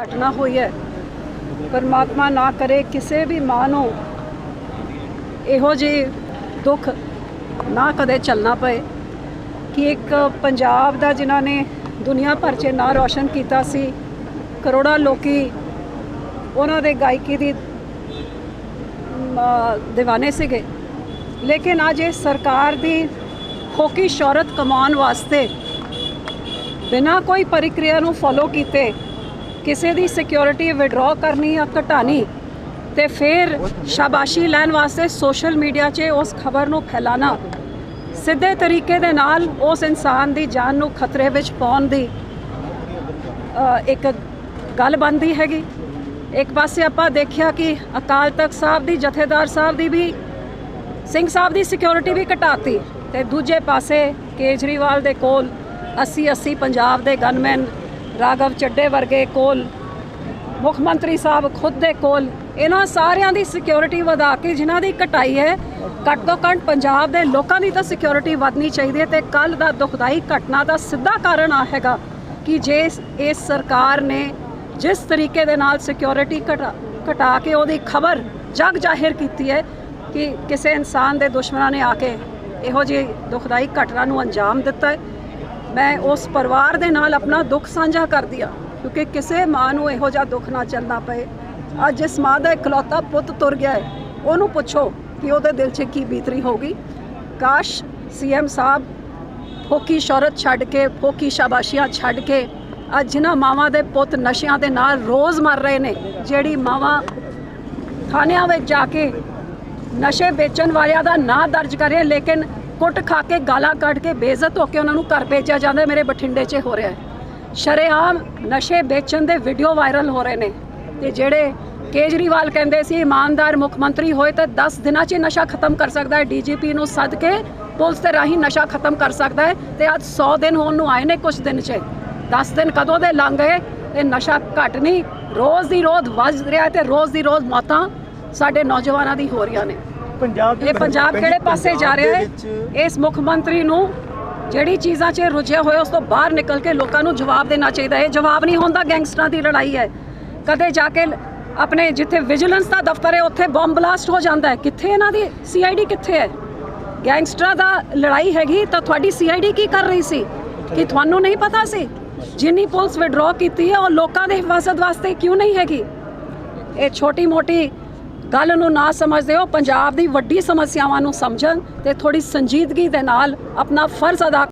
ਘਟਨਾ ਹੋਈ ਹੈ। ਪਰਮਾਤਮਾ ਨਾ ਕਰੇ ਕਿਸੇ ਵੀ ਮਾਂ ਨੂੰ ਇਹੋ ਜਿਹੇ ਦੁੱਖ ਨਾ ਕਦੇ ਚੱਲਣਾ ਪਏ ਕਿ ਇੱਕ ਪੰਜਾਬ ਦਾ ਜਿਨ੍ਹਾਂ ਨੇ ਦੁਨੀਆ ਭਰ 'ਚ ਨਾਂ ਰੌਸ਼ਨ ਕੀਤਾ ਸੀ, ਕਰੋੜਾਂ ਲੋਕੀ ਉਹਨਾਂ ਦੇ ਗਾਇਕੀ ਦੀ دیਵਾਨੇ ਸੀਗੇ। ਲੇਕਿਨ ਅੱਜ ਇਹ ਸਰਕਾਰ ਦੀ ਹੋਕੀ ਸ਼ੌਹਰਤ ਕਮਾਉਣ ਵਾਸਤੇ ਬਿਨਾਂ ਕੋਈ ਪ੍ਰਕਿਰਿਆ ਨੂੰ ਫੋਲੋ ਕੀਤੇ ਕਿਸੇ ਦੀ ਸਿਕਿਉਰਿਟੀ ਵਿਡਰਾਅ ਕਰਨੀ ਜਾਂ ਘਟਾਣੀ ਤੇ ਫਿਰ ਸ਼ਾਬਾਸ਼ੀ ਲੈਣ ਵਾਸਤੇ ਸੋਸ਼ਲ ਮੀਡੀਆ 'ਚ ਉਸ ਖਬਰ ਨੂੰ ਫੈਲਾਣਾ। ਸਿੱਧੇ ਤਰੀਕੇ ਦੇ ਨਾਲ ਉਸ ਇਨਸਾਨ ਦੀ ਜਾਨ ਨੂੰ ਖਤਰੇ ਵਿੱਚ ਪਾਉਣ ਦੀ ਇੱਕ ਗੱਲ ਬਣਦੀ ਹੈਗੀ। ਇੱਕ ਪਾਸੇ ਆਪਾਂ ਦੇਖਿਆ ਕਿ ਅਕਾਲ ਤਖਤ ਸਾਹਿਬ ਦੀ, ਜਥੇਦਾਰ ਸਾਹਿਬ ਦੀ ਵੀ, ਸਿੰਘ ਸਾਹਿਬ ਦੀ ਸਿਕਿਉਰਿਟੀ ਵੀ ਘਟਾਤੀ ਤੇ ਦੂਜੇ ਪਾਸੇ ਕੇਜਰੀਵਾਲ ਦੇ ਕੋਲ 80 80 ਪੰਜਾਬ ਦੇ ਗਨਮੈਨ ਰਾਘਵ ਚੱਡੇ ਵਰਗੇ ਕੋਲ, ਮੁੱਖ ਮੰਤਰੀ ਸਾਹਿਬ ਖੁਦ ਦੇ ਕੋਲ, ਇਹਨਾਂ ਸਾਰਿਆਂ ਦੀ ਸਿਕਿਉਰਿਟੀ ਵਧਾ ਕੇ ਜਿਨ੍ਹਾਂ ਦੀ ਘਟਾਈ ਹੈ, ਘੱਟ ਤੋਂ ਘੱਟ ਪੰਜਾਬ ਦੇ ਲੋਕਾਂ ਦੀ ਤਾਂ ਸਿਕਿਉਰਿਟੀ ਵਧਣੀ ਚਾਹੀਦੀ ਹੈ ਤੇ ਕੱਲ ਦਾ ਦੁਖਦਾਈ ਘਟਨਾ ਦਾ ਸਿੱਧਾ ਕਾਰਨ ਆ ਹੈਗਾ ਕਿ ਜੇ ਇਸ- ਸਰਕਾਰ ਨੇ ਜਿਸ ਤਰੀਕੇ ਦੇ ਨਾਲ ਸਿਕਿਉਰਿਟੀ ਘਟਾ ਘਟਾ ਕੇ ਉਹਦੀ ਖਬਰ ਜਗ ਜ਼ਾਹਿਰ ਕੀਤੀ ਹੈ ਕਿ ਕਿਸੇ ਇਨਸਾਨ ਦੇ ਦੁਸ਼ਮਣਾਂ ਨੇ ਆ ਕੇ ਇਹੋ ਜਿਹੀ ਦੁਖਦਾਈ ਘਟਨਾ ਨੂੰ ਅੰਜਾਮ ਦਿੱਤਾ ਹੈ। ਮੈਂ ਉਸ ਪਰਿਵਾਰ ਦੇ ਨਾਲ ਆਪਣਾ ਦੁੱਖ ਸਾਂਝਾ ਕਰਦੀ ਹਾਂ, ਕਿਉਂਕਿ ਕਿਸੇ ਮਾਂ ਨੂੰ ਇਹੋ ਜਿਹਾ ਦੁੱਖ ਨਾ ਚੱਲਣਾ ਪਏ। ਅੱਜ ਜਿਸ ਮਾਂ ਦਾ ਇਕਲੌਤਾ ਪੁੱਤ ਤੁਰ ਗਿਆ ਹੈ। ਉਹਨੂੰ ਪੁੱਛੋ ਕਿ ਉਹਦੇ ਦਿਲ 'ਚ ਕੀ ਬੀਤਰੀ ਹੋਊਗੀ। ਕਾਸ਼ ਸੀਐਮ ਸਾਹਿਬ ਫੋਕੀ ਸ਼ੌਹਰਤ ਛੱਡ ਕੇ, ਫੋਕੀ ਸ਼ਾਬਾਸ਼ੀਆਂ ਛੱਡ ਕੇ ਅੱਜ ਜਿਨ੍ਹਾਂ ਮਾਵਾਂ ਦੇ ਪੁੱਤ ਨਸ਼ਿਆਂ ਦੇ ਨਾਲ ਰੋਜ਼ ਮਰ ਰਹੇ ਨੇ, ਜਿਹੜੀ ਮਾਵਾਂ ਥਾਣਿਆਂ ਵਿੱਚ ਜਾ ਕੇ ਨਸ਼ੇ ਵੇਚਣ ਵਾਲਿਆਂ ਦਾ ਨਾਂ ਦਰਜ ਕਰੇ, ਲੇਕਿਨ ਕੁੱਟ ਖਾ ਕੇ ਗਾਲਾਂ ਕੱਢ ਕੇ ਬੇਇੱਜ਼ਤ ਹੋ ਕੇ ਉਹਨਾਂ ਨੂੰ ਘਰ ਭੇਜਿਆ ਜਾਂਦਾ, ਮੇਰੇ ਬਠਿੰਡੇ 'ਚ ਹੋ ਰਿਹਾ ਹੈ। ਸ਼ਰੇਆਮ ਨਸ਼ੇ ਵੇਚਣ ਦੇ ਵੀਡੀਓ ਵਾਇਰਲ ਹੋ ਰਹੇ ਨੇ ਤੇ ਜਿਹੜੇ ਕੇਜਰੀਵਾਲ ਕਹਿੰਦੇ ਸੀ, ਇਮਾਨਦਾਰ ਮੁੱਖ ਮੰਤਰੀ ਹੋਏ ਤਾਂ 10 ਦਿਨਾਂ 'ਚ ਹੀ ਨਸ਼ਾ ਖਤਮ ਕਰ ਸਕਦਾ ਹੈ। ਡੀਜੀਪੀ ਨੂੰ ਸੱਦ ਕੇ ਪੁਲਿਸ ਦੇ ਰਾਹੀਂ ਨਸ਼ਾ ਖਤਮ ਕਰ ਸਕਦਾ ਹੈ ਤੇ ਅੱਜ 100 ਦਿਨ ਹੋਣ ਨੂੰ ਆਏ ਨੇ ਕੁਝ ਦਿਨ 'ਚ। 10 ਦਿਨ ਕਦੋਂ ਦੇ ਲੰਘ ਗਏ ਇਹ ਨਸ਼ਾ ਘਟ ਨਹੀਂ, ਰੋਜ਼ ਦੀ ਰੋਜ਼ ਵੱਧ ਰਿਹਾ ਹੈ ਤੇ ਰੋਜ਼ ਦੀ ਰੋਜ਼ ਮੌਤਾਂ ਸਾਡੇ ਨੌਜਵਾਨਾਂ ਦੀ ਹੋ ਰਹੀਆਂ ਨੇ। ਪੰਜਾਬ ਇਹ ਪੰਜਾਬ ਕਿਹੜੇ ਪਾਸੇ ਜਾ ਰਿਹਾ ਹੈ? ਇਸ ਮੁੱਖ ਮੰਤਰੀ ਨੂੰ ਜਿਹੜੀ ਚੀਜ਼ਾਂ 'ਚ ਰੁਝਿਆ ਹੋਇਆ ਉਸ ਤੋਂ ਬਾਹਰ ਨਿਕਲ ਕੇ ਲੋਕਾਂ ਨੂੰ ਜਵਾਬ ਦੇਣਾ ਚਾਹੀਦਾ ਹੈ। ਜਵਾਬ ਨਹੀਂ ਹੁੰਦਾ ਗੈਂਗਸਟਰਾਂ ਦੀ ਲੜਾਈ ਹੈ। ਕਦੇ ਜਾ ਕੇ ਆਪਣੇ ਜਿੱਥੇ ਵਿਜੀਲੈਂਸ ਦਾ ਦਫ਼ਤਰ ਹੈ ਉੱਥੇ ਬੰਬ ਬਲਾਸਟ ਹੋ ਜਾਂਦਾ ਹੈ। ਕਿੱਥੇ ਇਹਨਾਂ ਦੀ ਸੀਆਈਡੀ ਕਿੱਥੇ ਹੈ? ਗੈਂਗਸਟਰਾਂ ਦਾ ਲੜਾਈ ਹੈਗੀ ਤਾਂ ਤੁਹਾਡੀ ਸੀਆਈਡੀ ਕੀ ਕਰ ਰਹੀ ਸੀ? ਕਿ ਤੁਹਾਨੂੰ ਨਹੀਂ ਪਤਾ ਸੀ? ਜਿੰਨੀ ਪੁਲਿਸ ਵਿਡਰਾਅ ਕੀਤੀ ਹੈ ਉਹ ਲੋਕਾਂ ਦੇ ਹਿਫਾਜ਼ਤ ਵਾਸਤੇ ਕਿਉਂ ਨਹੀਂ ਹੈਗੀ? ਇਹ ਛੋਟੀ ਮੋਟੀ ਗੱਲ ਨੂੰ ਨਾ ਸਮਝਦੇ ਹੋ, ਪੰਜਾਬ ਦੀ ਵੱਡੀ ਸਮੱਸਿਆਵਾਂ ਨੂੰ ਸਮਝਣ ਤੇ ਥੋੜੀ ਸੰਜੀਦਗੀ ਦੇ ਨਾਲ ਆਪਣਾ ਫਰਜ਼ ਅਦਾ